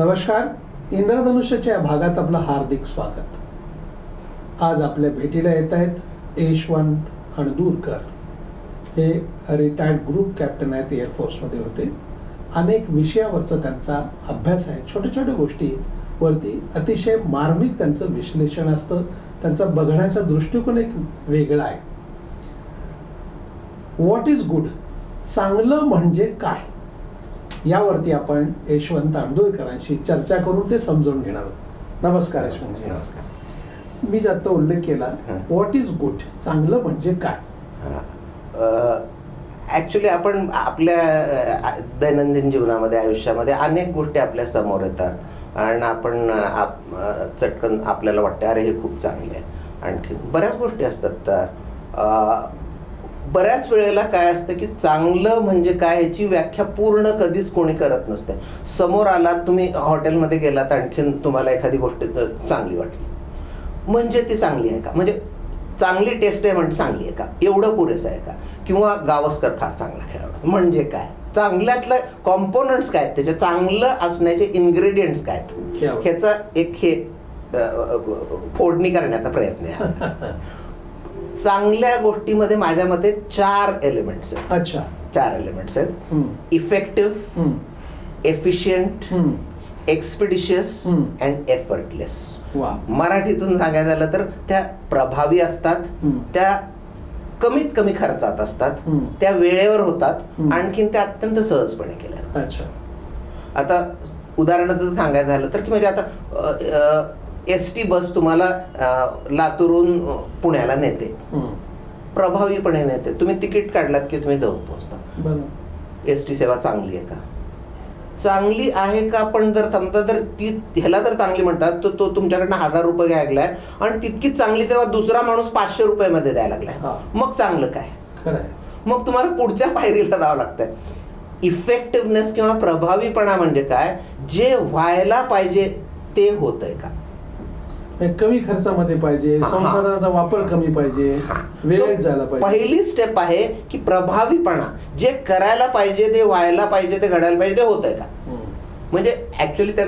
नमस्कार इंद्रधनुष्याच्या या भागात आपलं हार्दिक स्वागत. आज आपल्या भेटीला येत आहेत यशवंत अणदूरकर. हे रिटायर्ड ग्रुप कॅप्टन आहेत एअरफोर्समध्ये होते. अनेक विषयावरचा त्यांचा अभ्यास आहे. छोट्या छोट्या गोष्टीवरती अतिशय मार्मिक त्यांचं विश्लेषण असतं. त्यांचा बघण्याचा दृष्टिकोन एक वेगळा आहे. व्हॉट इज गुड चांगलं म्हणजे काय? यावरती आपण यशवंत आंदोळकरांशी चर्चा करून ते समजून घेणार आहोत. नमस्कार यशवंतजी. नमस्कार. मी आता उल्लेख केला. व्हॉट इज गुड चांगलं म्हणजे काय? ॲक्च्युली आपण आपल्या दैनंदिन जीवनामध्ये आयुष्यामध्ये अनेक गोष्टी आपल्यासमोर येतात. आणि आपण आप- चटकन आपल्याला वाटते अरे हे खूप चांगले आहे. आणखी बऱ्याच गोष्टी असतात. बऱ्याच वेळेला काय असतं की चांगलं म्हणजे काय याची व्याख्या पूर्ण कधीच कोणी करत नसते. समोर आलात तुम्ही हॉटेलमध्ये गेलात आणखीन तुम्हाला एखादी गोष्ट चांगली वाटली. म्हणजे ती चांगली आहे का? म्हणजे चांगली टेस्ट आहे म्हणजे चांगली आहे का? एवढं पुरेसं आहे का? किंवा गावस्कर फार चांगला खेळाडू म्हणजे काय? चांगल्यातलं कॉम्पोनंट्स काय आहेत त्याचे? चांगलं असण्याचे इन्ग्रेडियंट्स काय आहेत. ह्याचा एक हे फोडणी करण्याचा प्रयत्न आहे. चांगल्या गोष्टीमध्ये माझ्या मते चार एलिमेंट्स आहेत अच्छा चार एलिमेंट्स आहेत effective efficient. Expeditious. And effortless वा मराठीतून सांगायचं झालं तर त्या प्रभावी असतात. त्या कमीत कमी खर्चात असतात. त्या वेळेवर होतात. आणखीन त्या अत्यंत सहजपणे केल्या अच्छा आता उदाहरणार्थ सांगायचं झालं तर की म्हणजे आता एस टी बस तुम्हाला लातूरून अ, पुण्याला नेते. प्रभावीपणे नेते. तुम्ही तिकीट काढलात की तुम्ही जाऊन पोहोचता. एस टी सेवा चांगली आहे का? चांगली आहे का? पण जर समजा जर ती ह्याला जर चांगली म्हणतात तर तो तुमच्याकडनं हजार रुपये घ्यायलाय आणि तितकीच चांगली सेवा दुसरा माणूस पाचशे रुपयामध्ये द्यायला लागलाय. मग चांगलं काय? आहे. मग तुम्हाला पुढच्या पायरीला जावं लागतंय. इफेक्टिव्हनेस किंवा प्रभावीपणा म्हणजे काय? जे व्हायला पाहिजे ते होतंय का? हे कमी खर्चामध्ये पाहिजे. संसाधनाचा वापर कमी पाहिजे वेळेत झाला पाहिजे. पहिली स्टेप आहे की प्रभावीपणा. जे करायला पाहिजे ते व्हायला पाहिजे ते घडायला पाहिजे ते होतंय का? हं, म्हणजे ऍक्च्युली त्या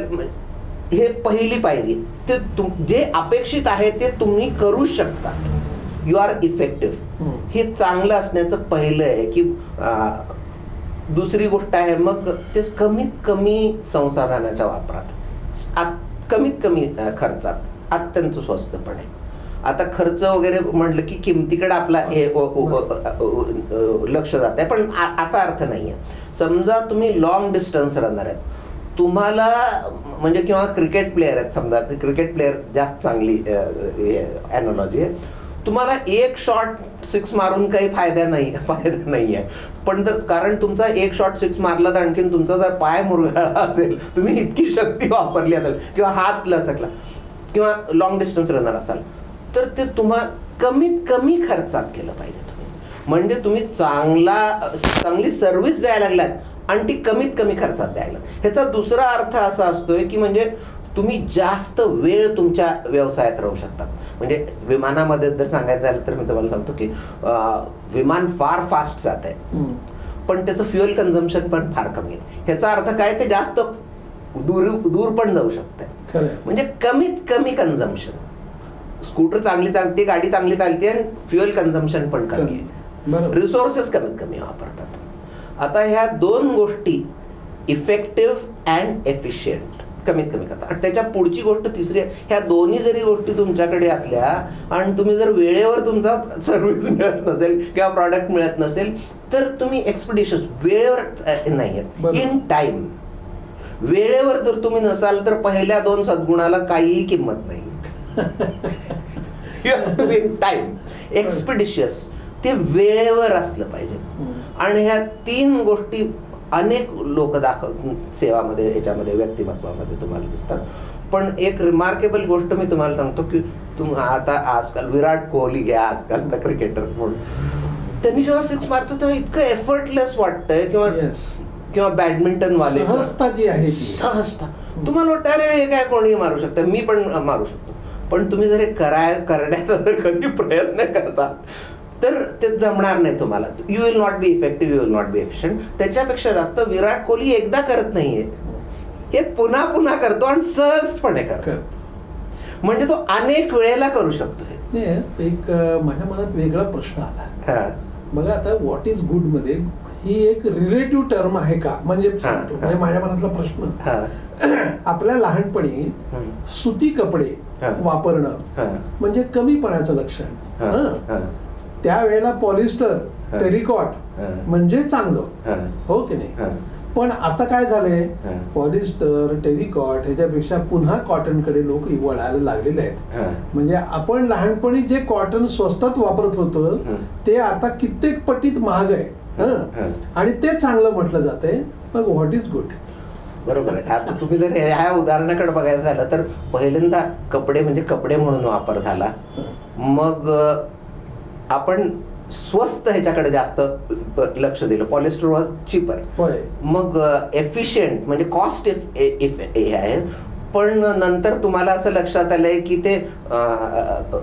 हे पहिली पायरी. ते तुम जे अपेक्षित आहे ते तुम्ही करू शकता. यू आर इफेक्टिव्ह हं. चांगलं असण्याचं पहिलं आहे की दुसरी गोष्ट आहे मग ते कमीत कमी संसाधनाच्या वापरात. कमीत कमी खर्चात. अत्यंत स्वस्तपणे. आता खर्च वगैरे म्हटलं की किमतीकडे आपला हे लक्ष जात आहे. पण आता असा अर्थ नाही आहे. समजा तुम्ही लॉंग डिस्टन्स रनर आहेत. तुम्हाला म्हणजे किंवा क्रिकेट प्लेअर आहेत समजा क्रिकेट प्लेअर जास्त चांगली ॲनॉलॉजी आहे. तुम्हाला एक शॉट सिक्स मारून काही फायदा नाही फायदा नाही आहे. पण जर कारण तुमचा एक शॉट सिक्स मारला तर आणखीन तुमचा जर पाय मुरगाळा असेल तुम्ही इतकी शक्ती वापरली असेल किंवा हात लचकला. किंवा लॉंग डिस्टन्स रनर असाल तर ते तुम्हाला कमीत कमी खर्चात केलं पाहिजे तुम्ही. म्हणजे तुम्ही चांगला चांगली सर्व्हिस द्यायला लागलात आणि ती कमीत कमी खर्चात द्यायला ह्याचा दुसरा अर्थ असा असतोय की म्हणजे तुम्ही जास्त वेळ तुमच्या व्यवसायात राहू शकतात म्हणजे विमानामध्ये जर सांगायचं झालं तर मी तुम्हाला सांगतो की विमान फार फास्ट जात आहे. पण त्याचं फ्युएल कन्झम्पशन पण फार कमी आहे. ह्याचा अर्थ काय? ते जास्त दूर दूर पण जाऊ शकते. म्हणजे कमीत कमी कन्झम्पन स्कूटर चांगली चालते गाडी चांगली चालते आणि फ्युएल कन्झम्पन पण कमी. आहे. रिसोर्सेस कमीत कमी वापरतात. आता ह्या दोन गोष्टी इफेक्टिव्ह अँड एफिशियंट कमीत कमी करतात. आणि त्याच्या पुढची गोष्ट तिसरी आहे. ह्या दोन्ही जरी गोष्टी तुमच्याकडे असल्या आणि तुम्ही जर वेळेवर तुमचा सर्व्हिस मिळत नसेल किंवा प्रॉडक्ट मिळत नसेल तर तुम्ही एक्सपिडिशस वेळेवर नाही आहेत. इन टाइम वेळेवर जर तुम्ही नसाल तर पहिल्या दोन सद्गुणाला काहीही किंमत नाही. टाइम एक्सपिडिशियस ते वेळेवर असलं पाहिजे. आणि ह्या तीन गोष्टी अनेक लोक दाखव सेवामध्ये याच्यामध्ये व्यक्तिमत्वामध्ये तुम्हाला दिसतात. पण एक रिमार्केबल गोष्ट मी तुम्हाला सांगतो की तुम आता आजकाल विराट कोहली घ्या आजकालचा क्रिकेटर म्हणून त्यांनी जेव्हा सिक्स मारतो तेव्हा इतकं एफर्टलेस वाटतंय किंवा किंवा बॅडमिंटन वाले सहजता जी आहे सहजता. तुम्हाला वाटतं अरे हे काय कोणी मारू शकतं? मी पण मारू शकतो. पण तुम्ही जर हे कराय करण्याचा जर कधी प्रयत्न करता तर ते जमणार नाही तुम्हाला. You will not be effective you will not be efficient त्याच्यापेक्षा जास्त विराट कोहली एकदा करत नाहीये. हे पुन्हा पुन्हा करतो आणि सहजपणे करतो. कर. म्हणजे तो अनेक वेळेला करू शकतो एक माझ्या मनात वेगळा प्रश्न आला. हा. बघा आता व्हॉट इज गुडमध्ये ही एक रिलेटिव्ह टर्म आहे का म्हणजे सांगतो. म्हणजे माझ्या मनातला प्रश्न. आपल्या लहानपणी. सुती कपडे. वापरणं. म्हणजे कमीपणाचं लक्षण. त्यावेळेला पॉलिस्टर. टेरिकॉट. म्हणजे चांगलं हा. की नाही. पण आता काय झालंय. पॉलिस्टर टेरिकॉट ह्याच्यापेक्षा पुन्हा कॉटनकडे लोक वळायला लागलेले आहेत. म्हणजे आपण लहानपणी जे कॉटन स्वस्तात वापरत होतं. ते आता कित्येक पटीत महाग आहे हं. आणि ते चांगलं म्हटलं जातंय. मग व्हॉट इज गुड बरोबर आहे. आता तुम्ही जर ह्या उदाहरणाकडे बघायचं झालं तर पहिल्यांदा कपडे म्हणजे कपडे म्हणून वापर झाला. मग आपण स्वस्त ह्याच्याकडे जास्त लक्ष दिलं. पॉलिस्टर वॉज चिपर मग एफिशियंट म्हणजे कॉस्ट इफ हे आहे. पण नंतर तुम्हाला असं लक्षात आलंय की ते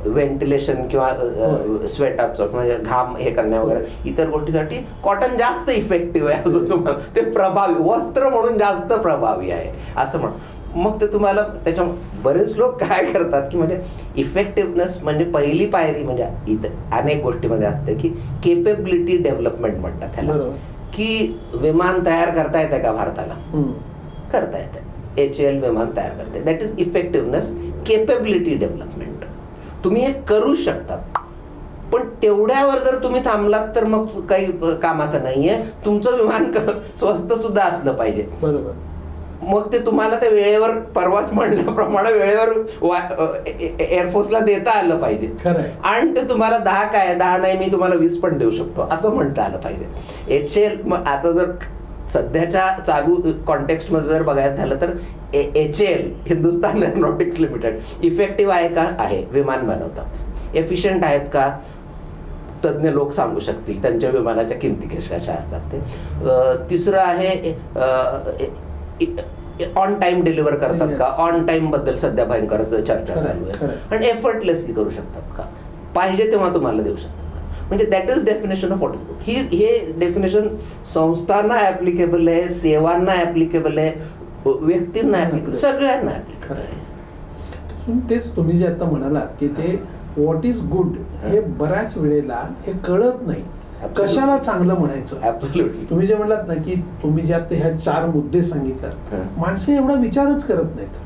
व्हेंटिलेशन किंवा होय. स्वेट अपसॉर्ट म्हणजे घाम हे करण्या वगैरे. इतर गोष्टीसाठी कॉटन जास्त इफेक्टिव्ह आहे असं तुम्हाला ते प्रभावी वस्त्र म्हणून जास्त प्रभावी आहे असं म्हण मग ते तुम्हाला त्याच्या बरेच लोक काय करतात की म्हणजे इफेक्टिव्हनेस म्हणजे पहिली पायरी म्हणजे इथं अनेक गोष्टीमध्ये असते की केपेबिलिटी डेव्हलपमेंट म्हणतात त्याला की विमान तयार करता येते का भारताला. करता येते एच एल विमान तयार करते. That is effectiveness capability development तुम्ही हे करू शकतात. पण तेवढ्यावर जर तुम्ही थांबलात तर मग काही कामाचं नाहीये. तुमचं विमान स्वस्त सुद्धा असलं पाहिजे. बरोबर. मग ते तुम्हाला ते वेळेवर परवाच म्हणल्याप्रमाणे वेळेवर एअरफोर्सला देता आलं पाहिजे. आणि ते तुम्हाला दहा काय दहा नाही मी तुम्हाला वीस पण देऊ शकतो. असं म्हणता आलं पाहिजे. एच एल आता जर सध्याच्या चालू कॉन्टेक्स्टमध्ये जर बघायचं झालं तर H L Hindustan Aeronautics Limited effective आहे का? आहे. विमान बनवतात. एफिशियंट आहेत का? तज्ज्ञ लोक सांगू शकतील. त्यांच्या विमानाच्या किमती कशा कशा असतात ते. तिसरं आहे ऑन टाइम डिलिव्हर करतात का. ऑन टाइमबद्दल सध्या भयंकर चर्चा चालू आहे. आणि एफर्टलेसली करू शकतात का? पाहिजे तेव्हा तुम्हाला देऊ शकतात? म्हणजे that is definition of good ही हे डेफिनेशन संस्थांना ऍप्लिकेबल आहे सेवांना ऍप्लिकेबल आहे व्यक्तींना ऍप्लिकेबल सगळ्यांना खरंय. तसून तेच तुम्ही जे आता म्हणालात की ते व्हॉट इज गुड हे बऱ्याच वेळेला हे कळत नाही. कशाला चांगलं म्हणायचं? तुम्ही जे म्हणलात ना की तुम्ही जे आता ह्या चार मुद्दे सांगितलात. माणसे एवढा विचारच करत नाहीत.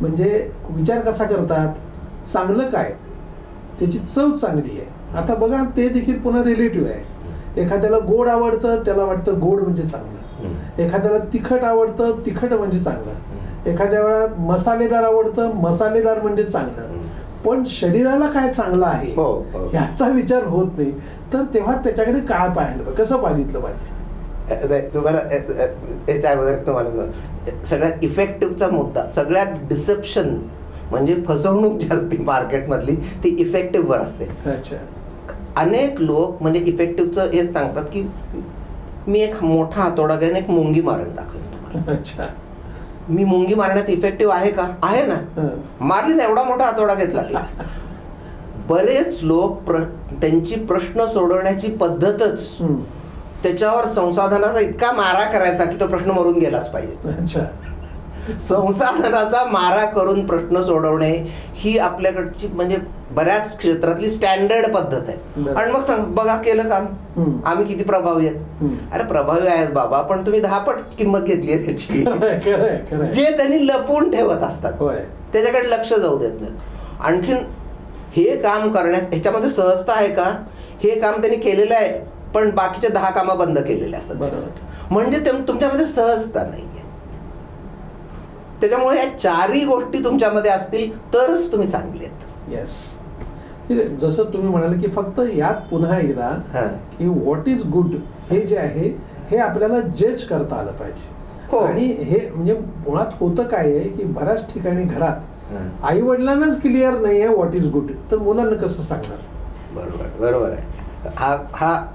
म्हणजे विचार कसा करतात? चांगलं काय? त्याची चव चांगली आहे. आता बघा ते देखील पुन्हा रिलेटिव्ह आहे. एखाद्याला गोड आवडतं त्याला वाटतं गोड म्हणजे चांगलं. एखाद्याला तिखट आवडतं तिखट म्हणजे चांगलं. एखाद्या वेळा मसालेदार आवडतं मसालेदार म्हणजे चांगलं. पण शरीराला काय चांगलं आहे हो, हो. ह्याचा विचार होत नाही. तर तेव्हा त्याच्याकडे काय पाहिलं कसं पाहिलं पाहिजे? तुम्हाला याच्या अगोदर तुम्हाला. सगळ्यात इफेक्टिव्हचा मुद्दा सगळ्यात डिसेप्शन म्हणजे फसवणूक जी असते मार्केटमधली ती इफेक्टिव्हवर असते. अच्छा. अनेक लोक म्हणजे इफेक्टिव्हचं हे सांगतात की मी एक मोठा हातोडा घेऊन एक मुंगी मारून दाखवेन तुम्हाला. अच्छा. मी मुंगी मारण्यात इफेक्टिव्ह आहे का? आहे ना. मारली ना एवढा मोठा हातोडा घेतला की. बरेच लोक प्र त्यांची प्रश्न सोडवण्याची पद्धतच. त्याच्यावर संसाधनाचा इतका मारा करायचा की तो प्रश्न मरून गेलाच पाहिजे. अच्छा. संसाधनाचा मारा करून प्रश्न सोडवणे ही आपल्याकडची म्हणजे बऱ्याच क्षेत्रातली स्टँडर्ड पद्धत आहे. आणि मग सांग, बघा केलं काम. आम्ही किती प्रभावी आहेत. अरे प्रभावी आहेत बाबा पण तुम्ही दहा पट किंमत घेतली आहे त्याची. जे त्यांनी लपवून ठेवत असतात त्याच्याकडे लक्ष जाऊ देत नाहीत. आणखीन हे काम करण्यात ह्याच्यामध्ये सहजता आहे का? हे काम त्यांनी केलेलं आहे पण बाकीचे दहा कामं बंद केलेले असतात. म्हणजे तुमच्यामध्ये सहजता नाहीये. त्याच्यामुळे या चारही गोष्टी तुमच्यामध्ये असतील तरच तुम्ही चांगले आहेत येस जसं तुम्ही म्हणाले की फक्त यात पुन्हा एकदा. की व्हॉट इज गुड हे जे आहे हे आपल्याला जज करता आलं पाहिजे. हो. आणि हे म्हणजे मुळात होतं काय आहे की बऱ्याच ठिकाणी घरात. आई वडिलांनाच क्लिअर नाही आहे व्हॉट इज गुड तर मुलांना कसं सांगणार? बरोबर बरोबर आहे. हा हा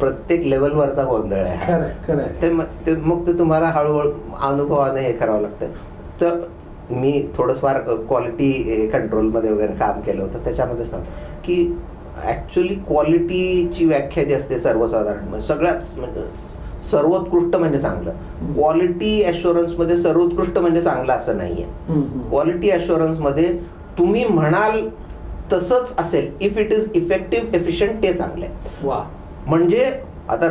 प्रत्येक लेवलवरचा गोंधळ आहे. ते म- ते मग ते तुम्हाला हळूहळू अनुभवाने हे करावं लागतं. तर मी थोडंफार क्वालिटी कंट्रोलमध्ये वगैरे काम केलं होतं. त्याच्यामध्ये सांग की ॲक्च्युली क्वालिटीची व्याख्या जी असते सर्वसाधारण म्हणजे सगळ्याच म्हणजे सर्वोत्कृष्ट म्हणजे चांगलं. क्वालिटी मध्ये सर्वोत्कृष्ट म्हणजे चांगलं असं नाहीये. हम्म, हम्म. क्वालिटी मध्ये तुम्ही म्हणाल तसंच असेल if it is effective efficient ते चांगलं आहे. वा. म्हणजे आता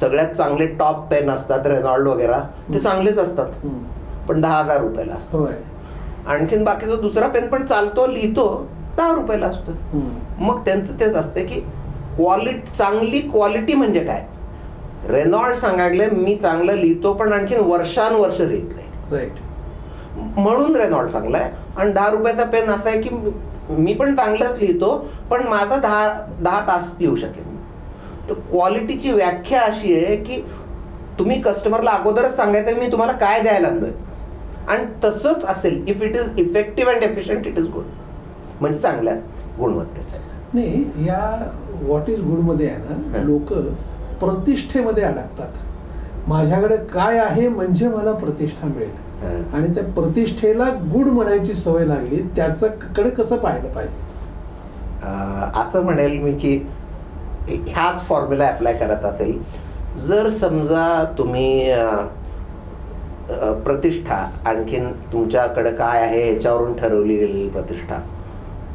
सगळ्यात चांगले टॉप पेन असतात रेनॉल्ड वगैरे ते चांगलेच असतात. पण दहा हजार रुपयाला असतो. आणखीन बाकीचा दुसरा पेन पण चालतो लिहितो दहा रुपयाला असतो. मग त्यांचं तेच असते की क्वालिटी चांगली क्वालिटी म्हणजे काय? रेनॉल्ड सांगायला मी चांगलं लिहितो पण आणखीन वर्षानुवर्ष लिहितलंय राईट म्हणून रेनॉल्ड चांगला आहे आणि दहा रुपयाचा पेन असा आहे की मी पण चांगलंच लिहितो पण माझा दहा दहा तास लिहू शकेन. तर क्वालिटीची व्याख्या अशी आहे की तुम्ही कस्टमरला अगोदरच सांगायचं मी तुम्हाला काय द्यायला लागलोय? आणि तसंच असेल if it is effective and efficient it is good म्हणजे चांगल्या गुणवत्तेचं नाही या व्हॉट इज गुडमध्ये आहे ना. लोक प्रतिष्ठेमध्ये अडकतात. माझ्याकडे काय आहे म्हणजे मला प्रतिष्ठा मिळेल. आणि त्या प्रतिष्ठेला गुड म्हणायची सवय लागली त्याचं कडे कसं पाहिलं पाहिजे? असं म्हणेल मी की ह्याच फॉर्म्युला अप्लाय करत असेल. जर समजा तुम्ही प्रतिष्ठा आणखीन तुमच्याकडे काय आहे ह्याच्यावरून ठरवली गेलेली प्रतिष्ठा?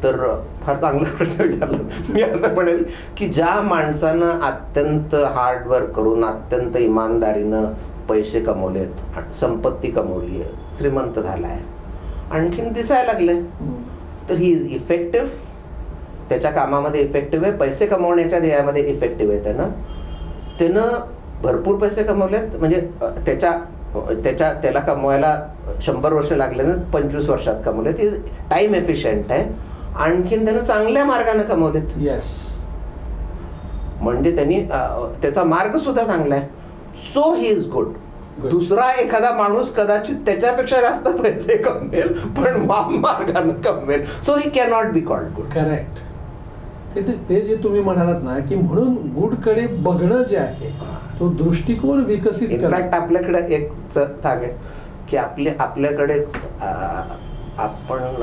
तर फार चांगला प्रश्न विचारला. मी आता म्हणेल की ज्या माणसानं अत्यंत हार्डवर्क करून अत्यंत इमानदारीनं पैसे कमवलेत संपत्ती कमवली आहे श्रीमंत झाला आहे आणखीन दिसायला लागले. तर ही इज इफेक्टिव्ह त्याच्या कामामध्ये इफेक्टिव्ह आहे. पैसे कमवण्याच्या ध्येयामध्ये इफेक्टिव्ह आहे त्यानं. त्यानं भरपूर पैसे कमवलेत. म्हणजे त्याच्या त्याच्या त्याला कमवायला शंभर वर्ष लागले ना पंचवीस वर्षात कमवले. ती टाइम एफिशियंट आहे. आणखीन त्यानं चांगल्या मार्गाने कमवलेत. येस म्हणजे त्यांनी त्याचा मार्ग सुद्धा चांगला आहे. So he is good. दुसरा एखादा माणूस कदाचित त्याच्यापेक्षा जास्त पैसे कमवेल पण वाम मार्गाने कमवेल. So he cannot be called good correct ते जे तुम्ही म्हणालात ना की म्हणून गुडकडे बघणं जे आहे तो दृष्टिकोन विकसित इनफॅक्ट आपल्याकडे एक स- सांगेल की आपले आपल्याकडे आपण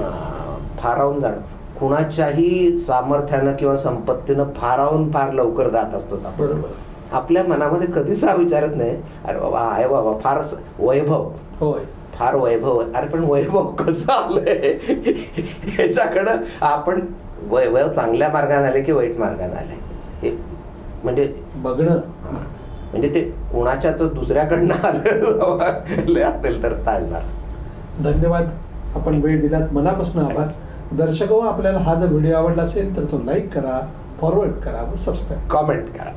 फारावून जाणं. कुणाच्याही सामर्थ्यानं किंवा संपत्तीनं फारावून फार लवकर जात असतो आपण. बरोबर. आपल्या मनामध्ये कधीच हा विचारत नाही अरे बाबा आहे बाबा फारच वैभव. होय. फार वैभव. आहे अरे पण वैभव कसं आलंय? ह्याच्याकडं आपण वैभव चांगल्या मार्गाने आले की वाईट मार्गाने आले? हे म्हणजे बघणं. हा. म्हणजे ते कुणाच्या तर दुसऱ्याकडनं आलं असेल तर चालणार. धन्यवाद. आपण वेळ दिलात मनापासून आभार. दर्शक हो, आपल्याला हा जर व्हिडिओ आवडला असेल तर तो लाईक करा फॉरवर्ड करा व सबस्क्राईब कॉमेंट करा.